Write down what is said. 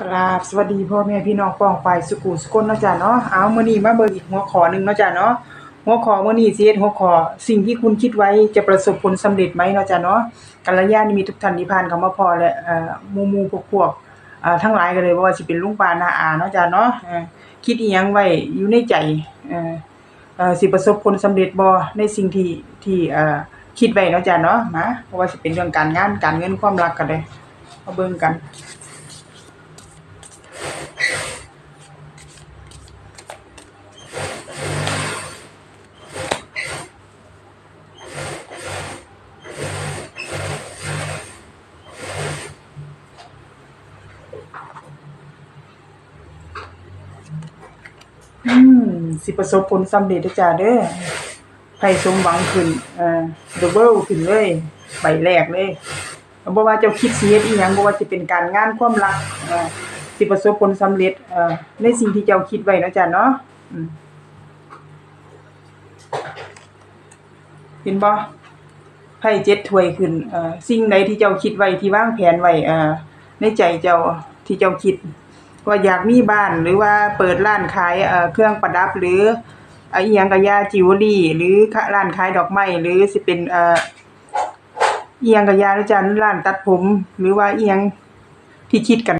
กราบสวัสดีพ่อแม่พี่น้องปองปสุขุสุคนเนาะจ้ะเนาะเอามื้อนี้มาเบิ่งอีกหัวข้อหนึงเนาะจ้ะเนาะหัวข้อมื้อนี้เฮ็ดหัวข้อสิ่งที่คุณคิดไว้จะประสบผลสำเร็จไหมเนาะจ้ะเนาะกัลยาณมิตรทุกท่านที่ผ่านเข้ามาพอและเอ่อหมู่ๆพวกๆอ่าทั้งหลายก็เลยว่าสิเป็นลุงปานาอาเนาะจ้ะเนาะคิดอีหยังไว้อยู่ในใจเอ่อเอ่อสิประสบผลสำเร็จบ่ในสิ่งที่ที่เอ่อคิดไว้เนาะจ้ะเนาะมาเพราะว่าสิเป็นเรื่องการงานการเงินความรักก็ได้มาเบิ่งกัน อืม สิประสบผลสำเร็จจ้าเด้อไผสมหวังขึ้นเอ่อดับเบิลขึ้นเลย ใบแรกเลยบ่ว่าเจ้าคิดสิเฮ็ดอีหยังบ่ว่าสิเป็นการงานความรักเอ่อสิประสบผลสำเร็จเอ่อในสิ่งที่เจ้าคิดไว้เนาะจ้าเนาะอืมเห็นบ่ไพ่เจ็ดถ้วยขึ้นเอ่อสิ่งใดที่เจ้าคิดไว้ที่วางแผนไว้เอ่อในใจเจ้า ที่เจ้าคิด ว่าอยากมีบ้านหรือว่าเปิดร้านขายเครื่องประดับหรือเอ่ออีหยังกะยาจิวเวลรี่ หรือร้านขายดอกไม้หรือสิเป็นเอียงกะยาหรือจันร้านตัดผม หรือว่าเอียงที่คิดกัน